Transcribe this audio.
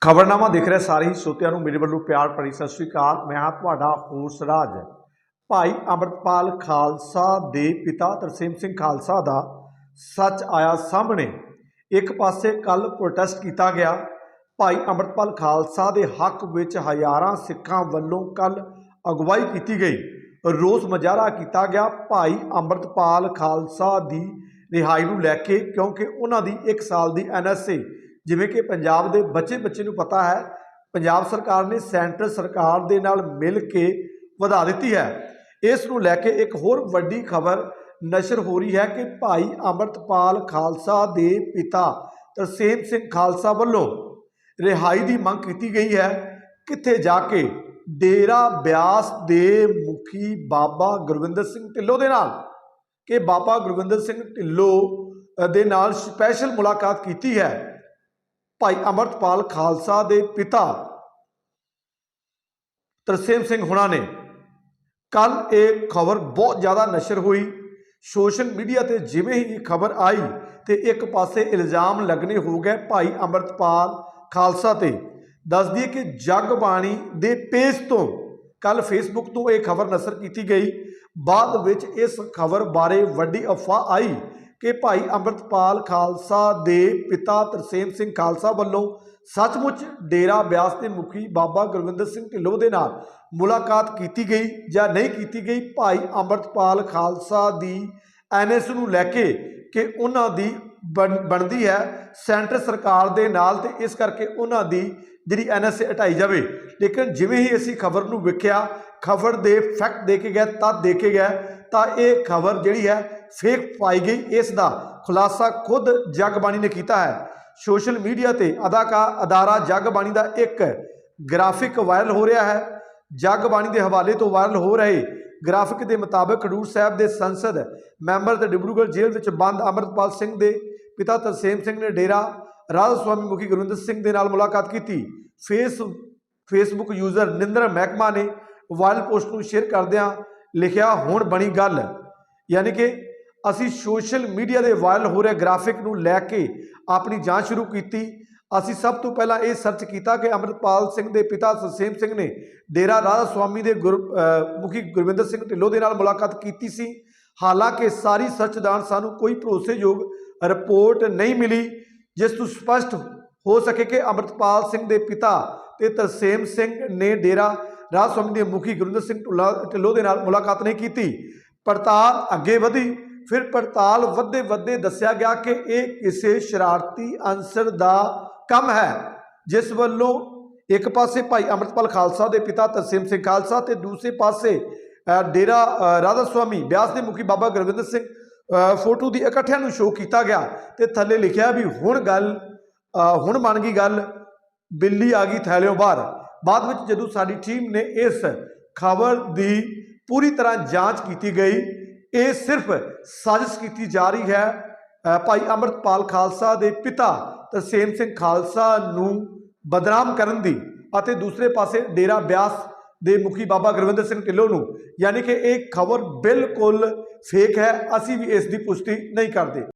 ਖਬਰਨਾਮਾ ਦੇਖ ਰਹੇ ਸਾਰੇ ਹੀ ਸਰੋਤਿਆਂ ਨੂੰ ਮੇਰੇ ਵੱਲੋਂ ਪਿਆਰ ਭਰੀ ਸਤਿ ਸ੍ਰੀ ਅਕਾਲ। ਮੈਂ ਹਾਂ ਤੁਹਾਡਾ ਹੋਸ ਰਾਜ। ਭਾਈ ਅੰਮ੍ਰਿਤਪਾਲ ਖਾਲਸਾ ਦੇ ਪਿਤਾ ਤਰਸੇਮ ਸਿੰਘ ਖਾਲਸਾ ਦਾ ਸੱਚ ਆਇਆ ਸਾਹਮਣੇ। ਇੱਕ ਪਾਸੇ ਕੱਲ ਪ੍ਰੋਟੈਸਟ ਕੀਤਾ ਗਿਆ। ਭਾਈ ਅੰਮ੍ਰਿਤਪਾਲ ਖਾਲਸਾ ਦੇ ਹੱਕ ਵਿੱਚ ਹਜ਼ਾਰਾਂ ਸਿੱਖਾਂ ਵੱਲੋਂ ਕੱਲ ਅਗਵਾਈ ਕੀਤੀ ਗਈ। ਰੋਸ ਮੁਜ਼ਾਹਰਾ ਕੀਤਾ ਗਿਆ ਭਾਈ ਅੰਮ੍ਰਿਤਪਾਲ ਖਾਲਸਾ ਦੀ ਰਿਹਾਈ ਨੂੰ ਲੈ ਕੇ ਕਿਉਂਕਿ ਉਹਨਾਂ ਦੀ 1 ਸਾਲ ਦੀ ਐਨਐਸਏ ਜਿਵੇਂ ਕਿ ਪੰਜਾਬ ਦੇ ਬੱਚੇ ਬੱਚੇ ਨੂੰ ਪਤਾ ਹੈ, ਪੰਜਾਬ ਸਰਕਾਰ ਨੇ ਸੈਂਟਰ ਸਰਕਾਰ ਦੇ ਨਾਲ ਮਿਲ ਕੇ ਵਧਾ ਦਿੱਤੀ ਹੈ। ਇਸ ਨੂੰ ਲੈ ਕੇ ਇੱਕ ਹੋਰ ਵੱਡੀ ਖਬਰ ਨਸ਼ਰ ਹੋ ਰਹੀ ਹੈ ਕਿ ਭਾਈ ਅੰਮ੍ਰਿਤਪਾਲ ਖਾਲਸਾ ਦੇ ਪਿਤਾ ਤਰਸੇਮ ਸਿੰਘ ਖਾਲਸਾ ਵੱਲੋਂ ਰਿਹਾਈ ਦੀ ਮੰਗ ਕੀਤੀ ਗਈ ਹੈ। ਕਿੱਥੇ ਜਾ ਕੇ? ਡੇਰਾ ਬਿਆਸ ਦੇ ਮੁਖੀ ਬਾਬਾ ਗੁਰਵਿੰਦਰ ਸਿੰਘ ਢਿੱਲੋਂ ਦੇ ਨਾਲ। ਕਿ ਬਾਬਾ ਗੁਰਵਿੰਦਰ ਸਿੰਘ ਢਿੱਲੋਂ ਦੇ ਨਾਲ ਸਪੈਸ਼ਲ ਮੁਲਾਕਾਤ ਕੀਤੀ ਹੈ। ਭਾਈ ਅਮਰਤਪਾਲ ਖਾਲਸਾ ਦੇ ਪਿਤਾ ਤਰਸੇਮ ਸਿੰਘ ਹੁਣਾਂ ਨੇ ਕੱਲ ਇਹ ਖਬਰ ਬਹੁਤ ਜ਼ਿਆਦਾ ਨਸ਼ਰ ਹੋਈ। ਸੋਸ਼ਲ ਮੀਡੀਆ ਤੇ ਜਿਵੇਂ ਹੀ ਇਹ ਖਬਰ ਆਈ ਤੇ ਇੱਕ ਪਾਸੇ ਇਲਜ਼ਾਮ ਲੱਗਨੇ ਹੋ ਗਏ ਭਾਈ ਅਮਰਤਪਾਲ ਖਾਲਸਾ ਤੇ। ਦੱਸ ਦਈਏ ਕਿ ਜਗ ਬਾਣੀ ਦੇ ਪੇਜ ਤੋਂ ਕੱਲ ਫੇਸਬੁੱਕ ਤੋਂ ਇਹ ਖਬਰ ਨਸ਼ਰ ਕੀਤੀ ਗਈ। ਬਾਅਦ ਵਿੱਚ ਇਸ ਖਬਰ ਬਾਰੇ ਵੱਡੀ ਅਫਵਾਹ ਆਈ ਕਿ ਭਾਈ ਅੰਮ੍ਰਿਤਪਾਲ ਖਾਲਸਾ ਦੇ ਪਿਤਾ ਤਰਸੇਮ ਸਿੰਘ ਖਾਲਸਾ ਵੱਲੋਂ ਸੱਚਮੁੱਚ ਡੇਰਾ ਬਿਆਸ ਦੇ ਮੁਖੀ ਬਾਬਾ ਗੁਰਵਿੰਦਰ ਸਿੰਘ ਢਿੱਲੋਂ ਦੇ ਨਾਲ ਮੁਲਾਕਾਤ ਕੀਤੀ ਗਈ ਜਾਂ ਨਹੀਂ ਕੀਤੀ ਗਈ, ਭਾਈ ਅੰਮ੍ਰਿਤਪਾਲ ਖਾਲਸਾ ਦੀ ਐਨਐਸ ਨੂੰ ਲੈ ਕੇ ਕਿ ਉਹਨਾਂ ਦੀ ਬਣ- ਬਣਦੀ ਹੈ ਸੈਂਟਰ ਸਰਕਾਰ ਦੇ ਨਾਲ ਤੇ ਇਸ ਕਰਕੇ ਉਹਨਾਂ ਦੀ ਜਿਹੜੀ ਐਨਐਸ ਹਟਾਈ ਜਾਵੇ। ਲੇਕਿਨ ਜਿਵੇਂ ਹੀ ਅਸੀਂ ਖਬਰ ਨੂੰ ਵੇਖਿਆ, ਖਬਰ ਦੇ ਫੈਕਟ ਦੇ ਕੇ ਗਏ ਤਦ ਦੇ ਕੇ ਗਏ ਤਾਂ ਇਹ ਖਬਰ ਜਿਹੜੀ ਹੈ ਫੇਕ ਪਾਈ ਗਈ। ਇਸ ਦਾ ਖੁਲਾਸਾ ਖੁਦ ਜਗਬਾਣੀ ਨੇ ਕੀਤਾ ਹੈ। ਸੋਸ਼ਲ ਮੀਡੀਆ ਤੇ ਅਦਾਕਾਰ ਅਦਾਰਾ ਜਗਬਾਣੀ ਦਾ ਇੱਕ ਗ੍ਰਾਫਿਕ ਵਾਇਰਲ ਹੋ ਰਿਹਾ ਹੈ। ਜਗਬਾਣੀ ਦੇ ਹਵਾਲੇ ਤੋਂ ਵਾਇਰਲ ਹੋ ਰਹੇ ਗ੍ਰਾਫਿਕ ਦੇ ਮੁਤਾਬਕ ਖਡੂਰ ਸਾਹਿਬ ਦੇ ਸੰਸਦ ਮੈਂਬਰ ਤੇ ਡਿਬਰੂਗੜ੍ਹ ਜੇਲ੍ਹ ਵਿੱਚ ਬੰਦ ਅਮਰਤਪਾਲ ਸਿੰਘ ਦੇ ਪਿਤਾ ਤਰਸੇਮ ਸਿੰਘ ਨੇ ਡੇਰਾ ਰਾਧਾ ਸੁਆਮੀ ਮੁਖੀ ਗੁਰਵਿੰਦਰ ਸਿੰਘ ਦੇ ਨਾਲ ਮੁਲਾਕਾਤ ਕੀਤੀ। ਫੇਸ, ਫੇਸਬੁੱਕ ਯੂਜ਼ਰ ਨਿੰਦਰ ਮਹਿਕਮਾ ਨੇ ਵਾਇਰਲ ਪੋਸਟ ਨੂੰ ਸ਼ੇਅਰ ਕਰਦਿਆਂ ਲਿਖਿਆ ਹੁਣ ਬਣੀ ਗੱਲ। ਯਾਨੀ ਕਿ ਅਸੀਂ ਸੋਸ਼ਲ ਮੀਡੀਆ ਦੇ ਵਾਇਰਲ ਹੋ ਰਹੇ ਗ੍ਰਾਫਿਕ ਨੂੰ ਲੈ ਕੇ ਆਪਣੀ ਜਾਂਚ ਸ਼ੁਰੂ ਕੀਤੀ। ਅਸੀਂ ਸਭ ਤੋਂ ਪਹਿਲਾਂ ਇਹ ਸਰਚ ਕੀਤਾ ਕਿ ਅੰਮ੍ਰਿਤਪਾਲ ਸਿੰਘ ਦੇ ਪਿਤਾ ਸਰਸੇਮ ਸਿੰਘ ਨੇ ਡੇਰਾ ਰਾਧਾ ਸੁਆਮੀ ਦੇ ਗੁਰ ਮੁਖੀ ਗੁਰਵਿੰਦਰ ਸਿੰਘ ਢਿੱਲੋਂ ਦੇ ਨਾਲ ਮੁਲਾਕਾਤ ਕੀਤੀ ਸੀ। ਹਾਲਾਂਕਿ ਸਾਰੀ ਸਰਚ ਸਰਚਦਾਨ ਸਾਨੂੰ ਕੋਈ ਭਰੋਸੇਯੋਗ ਰਿਪੋਰਟ ਨਹੀਂ ਮਿਲੀ, ਜਿਸ ਤੋਂ ਸਪਸ਼ਟ ਹੋ ਸਕੇ ਕਿ ਅੰਮ੍ਰਿਤਪਾਲ ਸਿੰਘ ਦੇ ਪਿਤਾ ਤੇ ਤਰਸੇਮ ਸਿੰਘ ਨੇ ਡੇਰਾ ਰਾਧਾ ਸੁਆਮੀ ਦੇ ਮੁਖੀ ਗੁਰਵਿੰਦਰ ਸਿੰਘ ਢੁੱਲਾ- ਢਿੱਲੋਂ ਦੇ ਨਾਲ ਮੁਲਾਕਾਤ ਨਹੀਂ ਕੀਤੀ। ਪੜਤਾਲ ਅੱਗੇ ਵਧੀ। ਫਿਰ ਪੜਤਾਲ ਵੱਧੇ ਵੱਧੇ ਦੱਸਿਆ ਗਿਆ ਕਿ ਇਹ ਕਿਸੇ ਸ਼ਰਾਰਤੀ ਅੰਸਰ ਦਾ ਕੰਮ ਹੈ, ਜਿਸ ਵੱਲੋਂ ਇੱਕ ਪਾਸੇ ਭਾਈ ਅੰਮ੍ਰਿਤਪਾਲ ਖਾਲਸਾ ਦੇ ਪਿਤਾ ਤਰਸੇਮ ਸਿੰਘ ਖਾਲਸਾ ਤੇ ਦੂਸਰੇ ਪਾਸੇ ਡੇਰਾ ਰਾਧਾ ਸੁਆਮੀ ਬਿਆਸ ਦੇ ਮੁਖੀ ਬਾਬਾ ਗੁਰਵਿੰਦਰ ਸਿੰਘ ਫੋਟੋ ਦੀ ਇਕੱਠਿਆਂ ਨੂੰ ਸ਼ੋਅ ਕੀਤਾ ਗਿਆ ਤੇ ਥੱਲੇ ਲਿਖਿਆ ਵੀ ਹੁਣ ਗੱਲ ਹੁਣ ਬਣ ਗਈ ਗੱਲ, ਬਿੱਲੀ ਆ ਗਈ ਥੈਲਿਓਂ ਬਾਹਰ। ਬਾਅਦ ਵਿੱਚ ਜਦੋਂ ਸਾਡੀ ਟੀਮ ਨੇ ਇਸ ਖਬਰ ਦੀ ਪੂਰੀ ਤਰ੍ਹਾਂ ਜਾਂਚ ਕੀਤੀ ਗਈ, ਇਹ ਸਿਰਫ ਸਾਜ਼ਿਸ਼ ਕੀਤੀ ਜਾ ਰਹੀ ਹੈ। ਭਾਈ ਅੰਮ੍ਰਿਤਪਾਲ ਖਾਲਸਾ ਦੇ ਪਿਤਾ ਤਰਸੇਮ ਸਿੰਘ ਖਾਲਸਾ ਨੂੰ ਬਦਨਾਮ ਕਰਨ ਦੀ ਅਤੇ ਦੂਸਰੇ ਪਾਸੇ ਡੇਰਾ ਬਿਆਸ ਦੇ ਮੁਖੀ ਬਾਬਾ ਗੁਰਵਿੰਦਰ ਸਿੰਘ ਢਿੱਲੋਂ ਨੂੰ, ਯਾਨੀ ਕਿ ਇਹ ਖਬਰ ਬਿਲਕੁਲ ਫੇਕ ਹੈ, ਅਸੀਂ ਵੀ ਇਸ ਦੀ ਪੁਸ਼ਟੀ ਨਹੀਂ ਕਰਦੇ।